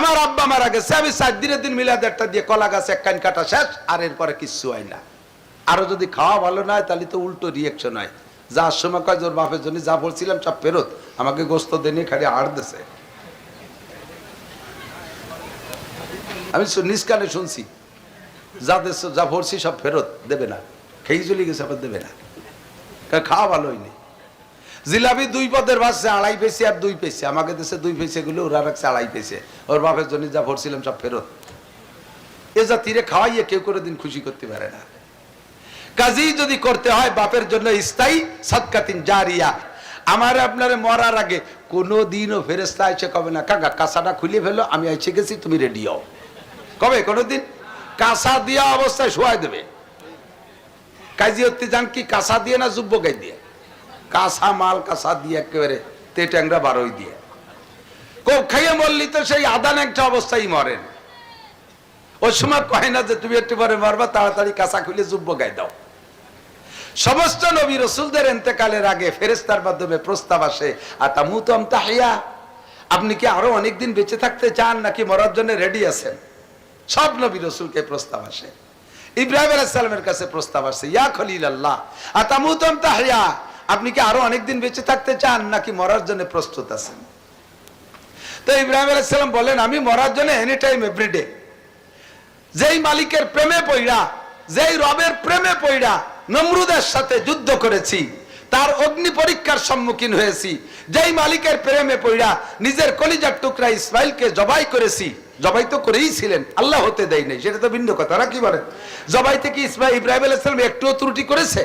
আমার আব্বা মারা গেছে, আমি সাত দিনের দিন মিলাদ একটা দিয়ে কলা গাছ এক কান কাটা শেষ, আর এরপরে কিচ্ছু হয় না। আরও যদি খাওয়া ভালো না হয়, তাহলে তো উল্টো রিয়েকশন হয়। যার সময় কাজ ওর বাপের জন্য যা বলছিলাম সব ফেরত, আমাকে গোস্ত দেনি খালি আড় দেছে। আমি শু- নিজ কানে শুনছি, যা দেশ যা ভরছি সব ফেরত, দেবে না। খেয়ে চলে গেছে, আবার দেবে না। খাওয়া ভালো হয়নি। জিলাপি দুই পদের বাসছে আড়াই পেয়েছে আর দুই পেয়েছে আমাকে দেশে দুই পেয়েছে গুলো, ওরা রাখছে আড়াই পেয়েছে ওর বাপের জন্য যা ভরছিলাম সব ফেরত। এ যা তীরে খাওয়াইয়ে কেউ করে দিন খুশি করতে পারে না। কাজেই যদি করতে হয়, বাপের জন্য স্থায়ী সৎকাতিন জারিয়া। আমার আপনার মরার আগে কোনো দিনও ফেরেস্তা এসে কবে না, কাকা, কাঁসাটা খুলে ফেলো, আমি এসে গেছি, তুমি রেডি হও। কবে? কোনোদিন? কাঁসা দিয়া অবস্থায় শোয়াই দেবে। কাজী হতে যান কি কাঁসা দিয়ে না যুব্য দিয়ে? কাঁসা মাল কাঁসা দিয়ে একেবারে তে ট্যাংরা বারোই দিয়ে। কোপ খাইয়ে মরলি তো সেই আদান একটা অবস্থায় মরেন ওই সময় কয় না যে তুমি একটু পরে মারবা, তাড়াতাড়ি কাঁসা খুলে যুব্য গায়ে দাও। সমস্ত নবী রসুলদের এতেকালের আগে ফেরেস্তার মাধ্যমে প্রস্তাব আসে আর তা মুতম তাহিয়া? আপনি কি আরও অনেকদিন বেঁচে থাকতে চান নাকি মরার জন্য রেডি আছেন? সব নবী রসুলকে প্রস্তাব আসে। ইব্রাহিম আলাইসালামের কাছে প্রস্তাব আসে, ইয়া খলিল আল্লাহ আর তা মুতম তাহিয়া? আপনি কি আরও অনেকদিন বেঁচে থাকতে চান নাকি মরার জন্য প্রস্তুত আছেন? তো ইব্রাহিম আলাইসালাম বলেন আমি মরার জন্য এনি টাইম এভরিডে যেই মালিকের প্রেমে পইড়া, যেই রবের প্রেমে পইড়া, নমরুদের সাথে যুদ্ধ করেছি, তার অগ্নি পরীক্ষার সম্মুখীন হয়েছি, যেই মালিকের প্রেমে পইড়া, নিজের কলিজার টুকরা ইসমাইলকে জবাই করেছি, জবাই তো করেই ছিলেন, আল্লাহ হতে দেয় নাই সেটা তো ভিন্ন কথা কি বলেন জবাই থেকে ইসমাইল ইব্রাহিম আলাইসালাম একটুও ত্রুটি করেছে?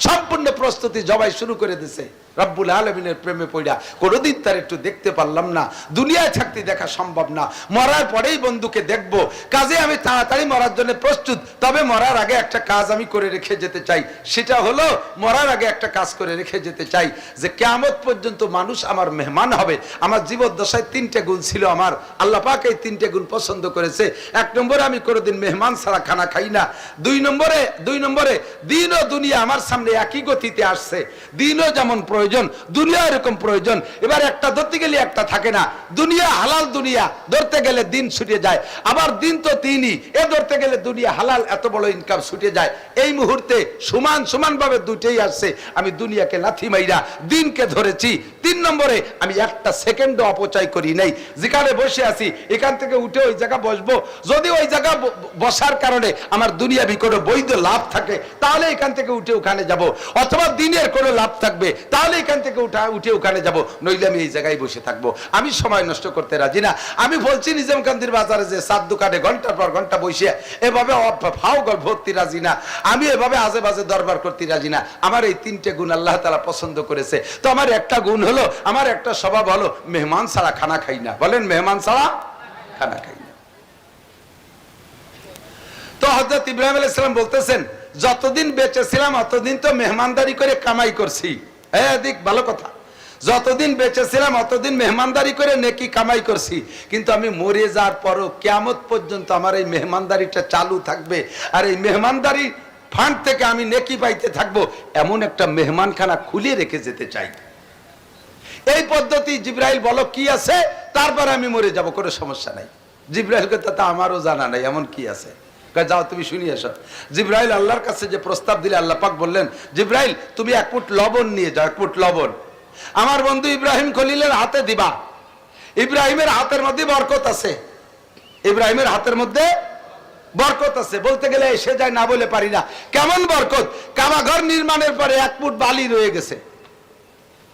সম্পূর্ণ প্রস্তুতি জবাই শুরু করে দিছে। রব্বুল আলমিনের প্রেমে পড়া কোনোদিন তার একটু দেখতে পারলাম না। দুনিয়ায় থাকতে দেখা সম্ভব না। মরার পরেই বন্ধুকে দেখব। কাজে আমি তাড়াতাড়ি মরার জন্য প্রস্তুত। তবে মরার আগে একটা কাজ আমি করে রেখে যেতে চাই। সেটা হলো, মরার আগে একটা কাজ করে রেখে যেতে চাই যে, কেয়ামত পর্যন্ত মানুষ আমার মেহমান হবে। আমার জীবদ্দশায় তিনটে গুণ ছিল আমার। আল্লাহ পাক এই তিনটে গুণ পছন্দ করেছে। এক নম্বরে আমি কোনোদিন মেহমান ছাড়া খানা খাই না। দুই নম্বরে দুই নম্বরে দিন ও দুনিয়া আমার সামনে একই গতিতে আসছে। দিনও যেমন প্রয়োজন দুনিয়া এরকম প্রয়োজন। এবার একটা ধরতে গেলে একটা থাকে না। দুনিয়া হালাল দুনিয়া, ধরতে গেলে দিন ছুটে যায়। আবার দিন তো তিনই, এ ধরতে গেলে দুনিয়া হালাল, এত বড় ইনকাম ছুটে যায়। এই মুহূর্তে সমান সমান ভাবে দুটেই আসছে। আমি দুনিয়াকে লাথি মাইরা দিনকে ধরেছি। তিন নম্বরে, আমি একটা সেকেন্ডও অপচয় করি নাই। যেখানে বসে আছি, এখান থেকে উঠে ওই জায়গা বসবো। যদি ওই জায়গা বসার কারণে আমার দুনিয়া কোনো বৈধ লাভ থাকে, তাহলে এখান থেকে উঠে ওখানে যাব। অথবা দিনের কোনো লাভ থাকবে, তাহলে এখান থেকে উঠা, উঠে ওখানে যাব, নইলে আমি এই জায়গায় বসে থাকব। আমি সময় নষ্ট করতে রাজি না। আমি বলছি, নিজামকান্দির বাজারে যে সাত দোকানে ঘণ্টার পর ঘণ্টা বসে এভাবে ফাও গল্প ভর্তি রাজি না। আমি এভাবে আজে বাজে দরবার করতে রাজি না। আমার এই তিনটে গুণ আল্লাহ তালা পছন্দ করেছে। তো আমার একটা গুণ হলো, আমার একটা স্বভাব হলো, মেহমান ছাড়া খানা খাই না। বলেন, মেহমান ছাড়া খানা খাই না। তো হজরত ইব্রাহিম আলাইসালাম বলতেছেন, যতদিন বেঁচে ছিলাম, অতদিন তো মেহমানদারি করে কামাই করছি। হ্যাঁ দিক, ভালো কথা। যতদিন বেঁচে ছিলাম অতদিন মেহমানদারি করে নেকি কামাই করছি। কিন্তু আমি মরে যাওয়ার পরও কেয়ামত পর্যন্ত আমার এই মেহমানদারিটা চালু থাকবে। আর এই মেহমানদারি ফান্ড থেকে আমি নেকি পাইতে থাকব, এমন একটা মেহমানখানা খুলে রেখে যেতে চাই। এই পদ্ধতি জিব্রাইল বলো কি আছে, তারপরে আমি মরে যাব, কোনো সমস্যা নাই। জিব্রাইলকে তো তা আমারও জানা নাই, এমন কি আছে? যাও, তুমি শুনি এসো। জিব্রাইল আল্লাহর কাছে যে প্রস্তাব দিলে আল্লাহ পাক বললেন, জিব্রাইল, তুমি এক ফুট লবণ নিয়ে যাও, এক ফুট লবণ। আমার বন্ধু ইব্রাহিম খলিলের হাতে দিবা। ইব্রাহিমের হাতের মধ্যে বরকত আছে। ইব্রাহিমের হাতের মধ্যে বরকত আছে। বলতে গেলে এসে যায় না বলে পারি না। কেমন বরকত? কাবাঘর নির্মাণের পরে এক ফুট বালি রয়ে গেছে।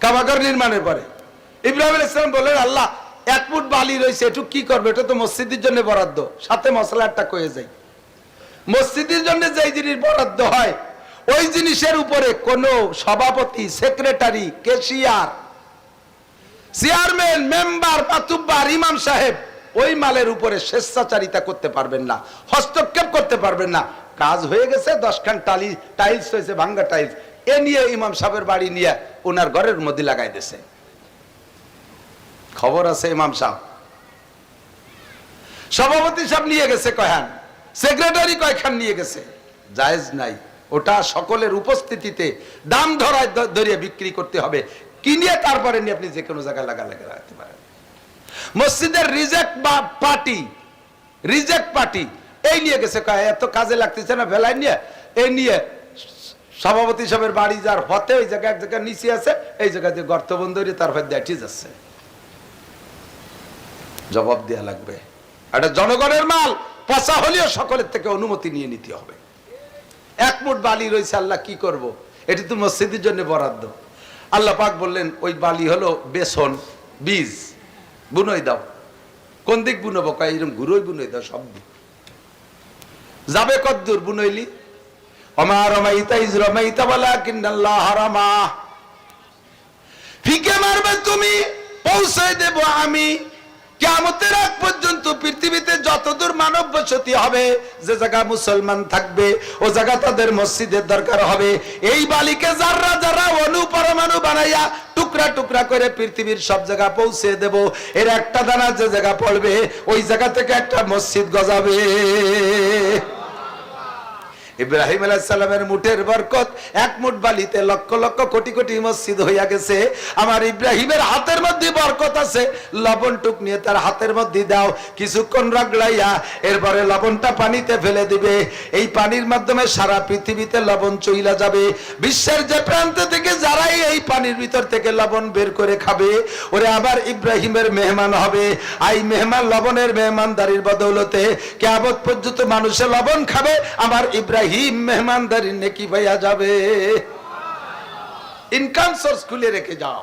কাবাঘর নির্মাণের পরে। ইব্রাহিম আলাইহিস সালাম বললেন, আল্লাহ, এক ফুট বালি রয়েছে একটু কি করবে? এটা তো মসজিদের জন্য বরাদ্দ। সাথে মশলাটা কয়ে যাই। মসজিদের জন্য যেই জিনিস বরাদ্দ হয়, ওই জিনিসের উপরে কোন সভাপতি, সেক্রেটারি, কেশিয়ার, চেয়ারম্যান, মেম্বার মাতুব্বার ইমাম সাহেব, ওই মালের উপরে স্বেচ্ছাচারিতা করতে পারবেন না, হস্তক্ষেপ করতে পারবেন না। কাজ হয়ে গেছে, দশখান টালি, টাইলস হয়েছে, ভাঙ্গা টাইলস। এ নিয়ে ইমাম সাহেবের বাড়ি নিয়ে ওনার ঘরের মধ্যে লাগাই দিছে খবর আছে ইমাম সাহেব। সভাপতি সাহেব নিয়ে গেছে কয়খান? সেক্রেটারি কয়খান নিয়ে গেছে? জায়েজ নাই। ওটা সকলের উপস্থিতিতে দাম ধরায় ধরিয়ে বিক্রি করতে হবে। কিনিয়ে তারপরে নিয়ে আপনি যে কোনো জায়গায় লাগা লাগা রাখতে পারেন? মসজিদের রিজেক্ট বা পার্টি রিজেক্ট পার্টি এই নিয়ে গেছে। এত কাজে লাগতেছে না ফেলাই নিয়ে? এই নিয়ে সভাপতি সাহেবের বাড়ি যার হতে ওই জায়গায় এক জায়গায় নিচে আছে, এই জায়গায় দিয়ে গর্ত বন্ধ তারপর দেখি যাচ্ছে জবাব দেওয়া লাগবে। এটা জনগণের মাল পচা হলেও সকলের থেকে অনুমতি নিয়ে নিতে হবে। এক মুঠ বালি রয়েছে, আল্লাহ কি করব। এটি তো মসজিদের জন্য বরাদ্দ। আল্লাহ পাক বললেন, ওই বালি হলো বেসন, বীজ। বুনই দাও। কোন দিক বুনবো? কয় এরকম ঘুরোই বুনই দাও, সব দিক। যাবে কদ্দুর, বুনইলি। অমা তুমি আমি। কেমতের আগ পর্যন্ত পৃথিবীতে যতদূর মানব বসতি হবে, যে জায়গা মুসলমান থাকবে, ও জায়গা তাদের মসজিদের দরকার হবে। এই বালিকে যারা যারা অনু পরমাণু বানাইয়া টুকরা টুকরা করে পৃথিবীর সব জায়গা পৌঁছে দেব, এর একটা দানা যে জায়গা পড়বে, ওই জায়গা থেকে একটা মসজিদ গজাবে। ইব্রাহিম আলাইসাল্লামের মুঠের বরকত এক মুঠ বালিতে লক্ষ লক্ষ কোটি কোটি মসজিদ হইয়া গেছে। আমার ইব্রাহিমের হাতের মধ্যে বরকত আছে। লবণ টুক নিয়ে তার হাতের মধ্যে দাও, কিছুক্ষণ রগড়াইয়া এরপরে লবণটা পানিতে ফেলে দিবে। এই পানির মাধ্যমে সারা পৃথিবীতে লবণ চইলা যাবে। বিশ্বের যে প্রান্ত থেকে যারাই এই পানির ভিতর থেকে লবণ বের করে খাবে, ওরে আবার ইব্রাহিমের মেহমান হবে। আই মেহমান, লবণের মেহমানদারির বদৌলতে কেয়াবত পর্যন্ত মানুষে লবণ খাবে, আমার ইব্রাহিম মেহমানদারির নেকি ভাইয়া যাবে। ইনকাম সোর্স খুলে রেখে যাও।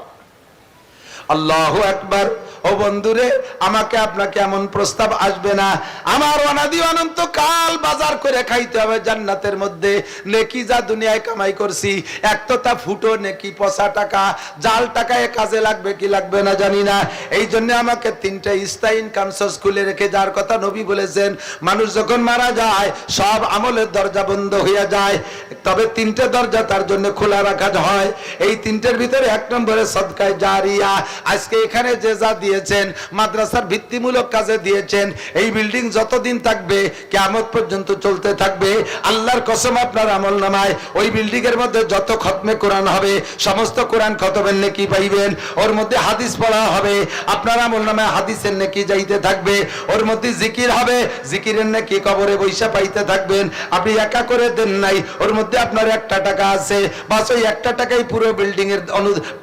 আল্লাহ একবার ও বন্ধুরে, আমাকে আপনাকে এমন প্রস্তাব আসবে না। আমার অনাদি অনন্ত কাল বাজার করে খাইতে হবে জান্নাতের মধ্যে। নেকি যা দুনিয়ায় কামাই করছি, এক তো তা ফুটো, নেকি পচা টাকা। জাল টাকায় কাজে লাগবে কি লাগবে না জানি না। এই জন্য আমাকে তিনটা স্থায়ী ইনকাম সোর্স খুলে রেখে যাওয়ার কথা নবী বলেছেন, মানুষ যখন মারা যায়, সব আমলের দরজা বন্ধ হইয়া যায়। তবে তিনটে দরজা তার জন্য খোলা রাখা হয়। এই তিনটের ভিতরে এক নম্বরে সদকায় জারিয়া আজকে এখানে যে যা দিয়েছেন, মাদ্রাসার ভিত্তিমূলক কাজে দিয়েছেন, এই বিল্ডিং যতদিন থাকবে কেমন পর্যন্ত চলতে থাকবে। আল্লাহর কসম আপনার আমল নামায়, ওই বিল্ডিং এর মধ্যে যত খতমে কোরআন হবে, সমস্ত কোরআন খতমের নেকি পাইবেন। ওর মধ্যে হাদিস পড়া হবে, আপনার আমল নামায় হাদিসের নেকি যাইতে থাকবে। ওর মধ্যে জিকির হবে, জিকিরের নেকি কবরে বৈশা পাইতে থাকবেন। আপনি একা করে দেন নাই, ওর মধ্যে আপনার একটা টাকা আছে। বাস ওই একটা টাকাই পুরো বিল্ডিং এর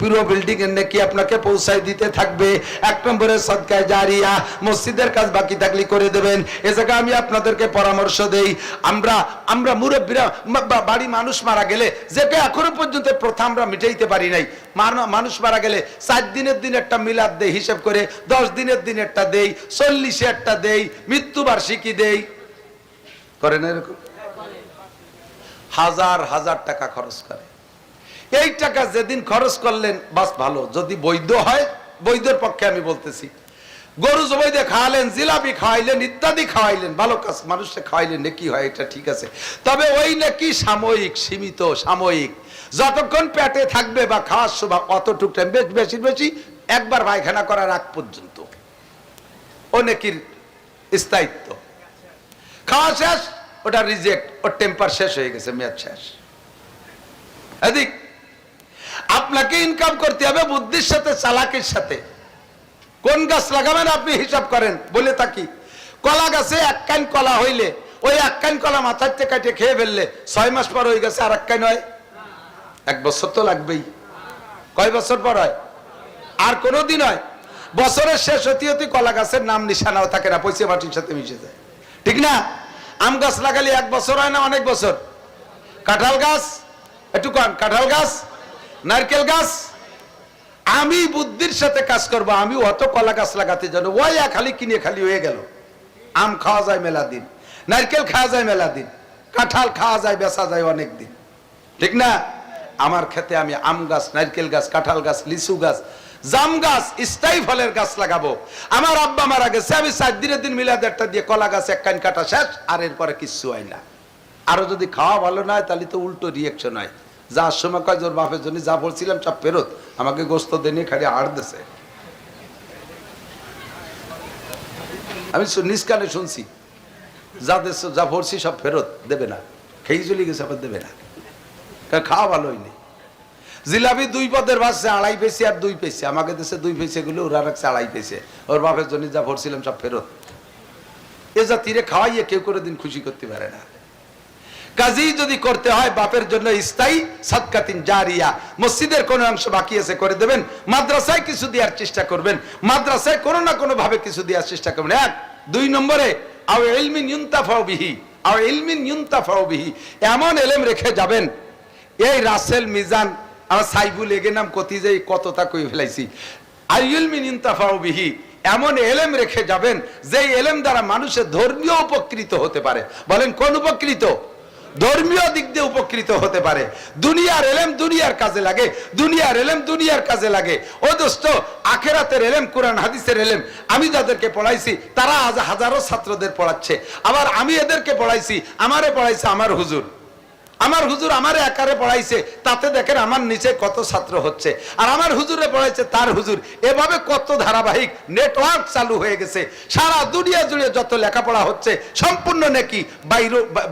পুরো বিল্ডিং এর নেকি আপনাকে পৌঁছায় দিতে থাকবে। এক নম্বরে সদকায় জারিয়া, মসজিদের কাজ বাকি থাকলে করে দেবেন। এ জায়গায় আমি আপনাদেরকে পরামর্শ দেই, আমরা আমরা মুরব্বীরা বাড়ি মানুষ মারা গেলে যেটা এখনও পর্যন্ত প্রথা আমরা মিটাইতে পারি নাই। মানুষ মারা গেলে চার দিনের দিন একটা মিলাদ দেই, হিসেব করে দশ দিনের দিন একটা দেই, চল্লিশে একটা দেই, মৃত্যুবার্ষিকী দেই। করে না এরকম? হাজার হাজার টাকা খরচ করে। এই টাকা যেদিন খরচ করলেন, বাস ভালো। যদি বৈধ হয়, বৈধের পক্ষে আমি বলতেছি। গরু জবাই খাওয়ালেন, জিলাপি খাওয়াইলেন, ইত্যাদি খাওয়াইলেন, ভালো কাজ মানুষকে খাওয়াইলেন, নাকি হয় এটা ঠিক আছে। তবে ওই নাকি সাময়িক, সীমিত সাময়িক। যতক্ষণ পেটে থাকবে বা খাওয়ার সময় অতটুক টাইম বেশ বেশি বেশি একবার পায়খানা করার আগ পর্যন্ত। ও নাকির স্থায়িত্ব। খাওয়া শেষ, ওটা রিজেক্ট ওর টেম্পার শেষ হয়ে গেছে, মেয়াদ শেষ। এদিক আপনাকে ইনকাম করতে হবে বুদ্ধির সাথে, চালাকির সাথে। কোন গাছ লাগাবেন আপনি হিসাব করেন, বলে থাকি। কলা গাছে এক কান কলা হইলে, ওই এক কান কলা মাথার থেকে কাটে খেয়ে ফেললে ছয় মাস পর হয়ে গেছে আর এক কান হয়। এক বছর তো লাগবেই। কয় বছর পর হয়? আর কোনো দিন হয়। বছরের শেষ হতে হতে কলা গাছের নাম নিশানাও থাকে না পয়সা মাটির সাথে মিশে যায়। ঠিক না? আম গাছ লাগালে এক বছর হয় না অনেক বছর? কাঁঠাল গাছ? একটু কন, কাঁঠাল গাছ? নারকেল গাছ? আমি বুদ্ধির সাথে কাজ করব, আমি অত কলা গাছ লাগাতে জানো। ওই খালি কিনে খালি হয়ে গেল। আম খাওয়া যায় মেলা দিন, নারকেল খাওয়া যায় মেলা দিন, কাঁঠাল খাওয়া যায়, বেচা যায় অনেক দিন। ঠিক না? আমার খেতে আমি আম গাছ, নারকেল গাছ, কাঁঠাল গাছ, লিচু গাছ, জাম গাছ, স্থায়ী ফলের গাছ লাগাবো। আমার আব্বা মারা গেছে, আমি চার দিনের দিন মিলাদ একটা দিয়ে কলা গাছ এক কান কাটা শেষ, আর এরপরে কিচ্ছু হয় না। আরও যদি খাওয়া ভালো না তাহলে তো উল্টো রিয়েকশন হয়। যার সময় কয় জোর বাপের জন্য যা বলছিলাম, সব ফেরত। আমাকে গোস্ত দেনি খালি আড় দেছে। আমি শু- নিজ কানে শুনছি। যাদের স- যা ভরছি, সব ফেরত দেবে না। খেয়ে চলে গেছে, আবার দেবে না। খাওয়া ভালোই নেই জিলাপি দুই পদের বাসছে আড়াই পেয়েছে আর দুই পেয়েছে। আমাকে দেশে দুই পেয়েছে গুলো ওরা রাখছে আড়াই পেয়েছে। ওর বাপের জন্য যা ভরছিলাম, সব ফেরত। এ জাতিরে খাওয়াইয়ে কেউ করে দিন খুশি করতে পারে না। কাজেই যদি করতে হয়, বাপের জন্য স্থায়ী সৎকাতিন জারিয়া। মসজিদের কোনো অংশ বাকি আছে, করে দেবেন। মাদ্রাসায় কিছু দেওয়ার চেষ্টা করবেন। মাদ্রাসায় কোনো না কোনো ভাবে কিছু দেওয়ার চেষ্টা করবেন। এক, দুই নম্বরে, আও এলমিন ইউন্তাফাও বিহি, আও এলমিন ইউন্তাফাও বিহি। এমন এলেম রেখে যাবেন, এই রাসেল মিজান, আমার সাইবুল এগে নাম কতি যে কতটা কই ফেলাইছি। মিন ইন্তাফাও বিহি, এমন এলেম রেখে যাবেন যে এলেম দ্বারা মানুষের ধর্মীয় উপকৃত হতে পারে। বলেন, কোন উপকৃত? ধর্মীয় দিক দিয়ে উপকৃত হতে পারে। দুনিয়ার এলেম দুনিয়ার কাজে লাগে, দুনিয়ার এলেম দুনিয়ার কাজে লাগে। ও দোস্ত, আখেরাতের এলেম, কোরআন, হাদিসের এলেম, আমি যাদেরকে পড়াইছি, তারা আজ হাজারো ছাত্রদের পড়াচ্ছে। আবার আমি এদেরকে পড়াইছি, আমারে পড়াইছে আমার হুজুর। আমার হুজুর আমার একারে পড়াইছে, তাতে দেখেন আমার নিচে কত ছাত্র হচ্ছে। আর আমার হুজুরে পড়াইছে তার হুজুর, এভাবে কত ধারাবাহিক নেটওয়ার্ক চালু হয়ে গেছে। সারা দুনিয়া জুড়ে যত লেখাপড়া হচ্ছে, সম্পূর্ণ নাকি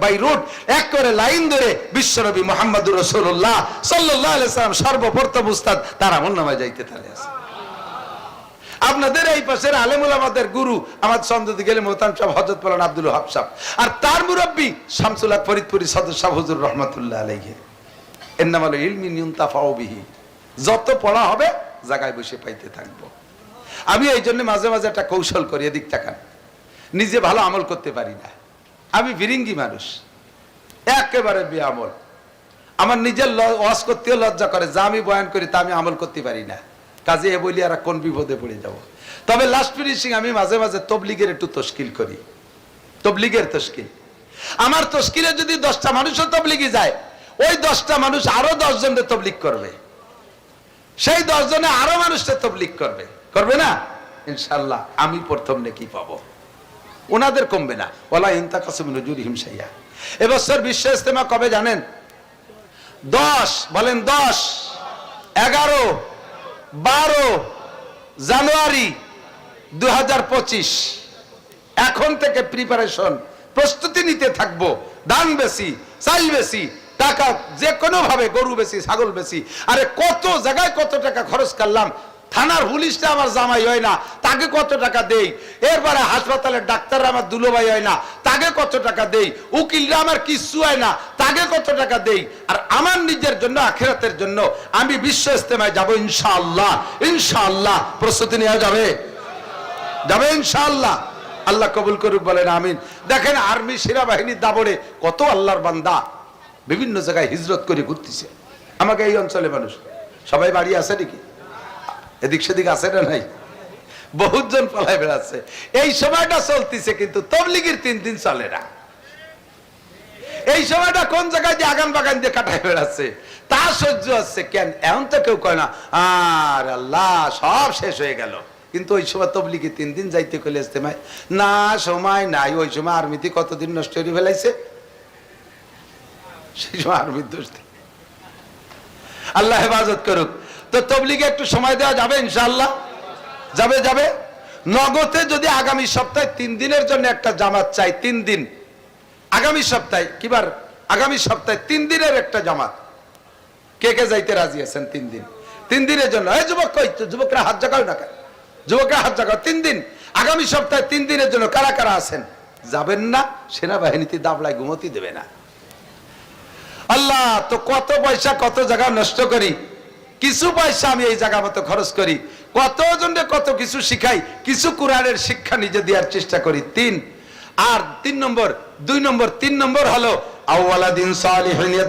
বাই রোড এক করে লাইন ধরে বিশ্বনবী মোহাম্মদুর রসুল্লাহ সাল্লাহ সাল্লাম সর্বপ্রথম উস্তাদ তার আমল নামায় যাইতে তাহলে আছে। আপনাদের এই পাশের আলেমুল আমাদের গুরু আমার চন্দ্রদি গেলে মোহতান সাহেব হজরত পলান আব্দুল হাব সাহেব। আর তার মুরব্বী শামসুল্লাহ ফরিদপুরি সদস্য হুজুর রহমতুল্লাহ আলাইহে। এর নাম হলো ইলমি যত পড়া হবে জায়গায় বসে পাইতে থাকব। আমি এই জন্য মাঝে মাঝে একটা কৌশল করি, এদিক তাকান। নিজে ভালো আমল করতে পারি না। আমি বিরিঙ্গি মানুষ। একেবারে বেআমল। আমার নিজের ওয়াজ করতেও লজ্জা করে, যা আমি বয়ান করি তা আমি আমল করতে পারি না। কাজে এ বলি আর কোন বিপদে পড়ে যাব। তবে লাস্ট ফিনিশিং আমি মাঝে মাঝে তবলিগের একটু তশকিল করি। তবলিগের তশকিল। আমার তশকিলে যদি দশটা মানুষও তবলিগে যায়, ওই দশটা মানুষ আরও দশ জনের তবলিগ করবে। সেই দশ জনে আরও মানুষটা তবলিগ করবে। করবে না? ইনশাল্লাহ আমি প্রথম নাকি পাবো। ওনাদের কমবে না। ওলা ইন্তা কাসিম নজুর হিমসাইয়া এবছর বিশ্ব ইস্তেমা কবে জানেন? দশ, বলেন দশ। এগারো। বারো জানুয়ারি দু হাজার পঁচিশ। এখন থেকে প্রিপারেশন প্রস্তুতি নিতে থাকব। ধান বেশি, চাল বেশি, টাকা যে কোনোভাবে গরু বেশি, ছাগল বেশি। আরে কত জায়গায় কত টাকা খরচ করলাম থানার পুলিশটা আমার জামাই হয় না। তাকে কত টাকা দেই? এরপরে হাসপাতালের ডাক্তাররা আমার দুলোভাই হয় না। তাকে কত টাকা দেই? উকিলরা আমার কিচ্ছু হয় না। তাকে কত টাকা দেই? আর আমার নিজের জন্য, আখেরাতের জন্য আমি বিশ্ব ইস্তেমায় যাব ইনশাআল্লাহ। ইনশাআল্লাহ। প্রস্তুতি নেওয়া যাবে? যাবে ইনশাআল্লাহ। আল্লাহ কবুল করুক, বলেন আমিন। দেখেন আর্মি সেনাবাহিনীর দাবড়ে কত আল্লাহর বান্দা। বিভিন্ন জায়গায় হিজরত করে ঘুরতেছে। আমাকে এই অঞ্চলে মানুষ। সবাই বাড়ি আছে নাকি? এদিক সেদিক আছে না নাই? বহুত জন পালায় বেড়াচ্ছে এই সময়টা চলতেছে কিন্তু তবলিগের তিন দিন চলে না। এই সময়টা কোন জায়গায় দিয়ে আগান বাগান দিয়ে কাটায় বেড়াচ্ছে তা সহ্য আছে কেন? এমন তো কেউ কয় না, আর আল্লাহ, সব শেষ হয়ে গেল। কিন্তু ওই সময় তবলিগে তিন দিন যাইতে কইলে ইস্তেমায় না, সময় নাই। ওই সময় আর্মিতে কতদিন নষ্ট করে ফেলাইছে? সেই সময় আর্মির দোষ আল্লাহ হেফাজত করুক। তো তবলিগে একটু সময় দেওয়া যাবে ইনশাল্লাহ যাবে যাবে? নগদে যদি আগামী সপ্তাহে তিন দিনের জন্য একটা জামাত চাই, তিন দিন। আগামী সপ্তাহে, কিবার? আগামী সপ্তাহে তিন দিনের একটা জামাত। কে কে যাইতে রাজি আছেন তিন দিন? তিন দিনের জন্য। এই যুবক কই? যুবকরা হাত জাগাও না কেন? যুবকরা হাত জাগাও তিন দিন। আগামী সপ্তাহে তিন দিনের জন্য কারা কারা আছেন? যাবেন না, সেনাবাহিনীতে দাবলায় ঘুমতি দেবে না। আল্লাহ, তো কত পয়সা, কত জায়গা নষ্ট করি। কিছু পয়সা আমি এই জায়গা মতো খরচ করি। কতজনকে কত কিছু শিখাই? কিছু কোরআনের শিক্ষা নিজে দেওয়ার চেষ্টা করি। তিন। আর তিন নম্বর, দুই নম্বর, তিন নম্বর হলো আউওয়ালা দিন সালিহিন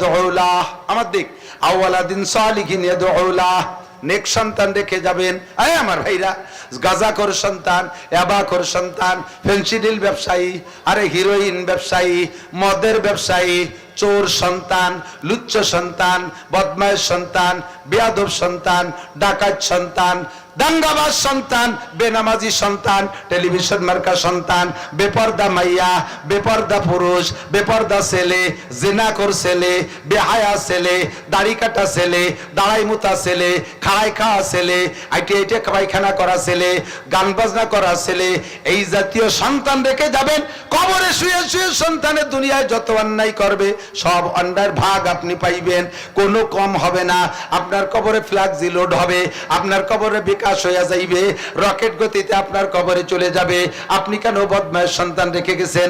আমার দিক আউওয়ালা দিন সালিহিন নেক সন্তান রেখে যাবেন। আয় আমার ভাইরা গাজা কর সন্তান অ্যাবাখোর সন্তান, ফেন্সিডিল ব্যবসায়ী, আরে হিরোইন ব্যবসায়ী, মদের ব্যবসায়ী, চোর সন্তান, লুচ্চ সন্তান বদমায় সন্তান, বেয়াদব সন্তান, ডাকাত সন্তান দাঙ্গাবাজ সন্তান, বেনামাজি সন্তান, টেলিভিশন মার্কা সন্তান, বেপর্দা মাইয়া, বেপর্দা পুরুষ, বেপর্দা ছেলে জেনাকর ছেলে, বেহায়া ছেলে, দাড়ি কাটা ছেলে, দাড়াই মুতা ছেলে, খাড়াই খাওয়া ছেলে, আইটি আইটে পায়খানা করা ছেলে, গান বাজনা করা ছেলে, এই জাতীয় সন্তান রেখে যাবেন, কবরে শুয়ে শুয়ে সন্তানের দুনিয়ায় যত অন্যায় করবে, সব অন্যায়ের ভাগ আপনি পাইবেন, কোনো কম হবে না, আপনার কবরে ফ্ল্যাক্সি লোড হবে, আপনার কবরে বিকাশ হয়ে যাইবে। রকেট গতিতে আপনার কবরে চলে যাবে। আপনি কেন বদমায়ের সন্তান রেখে গেছেন?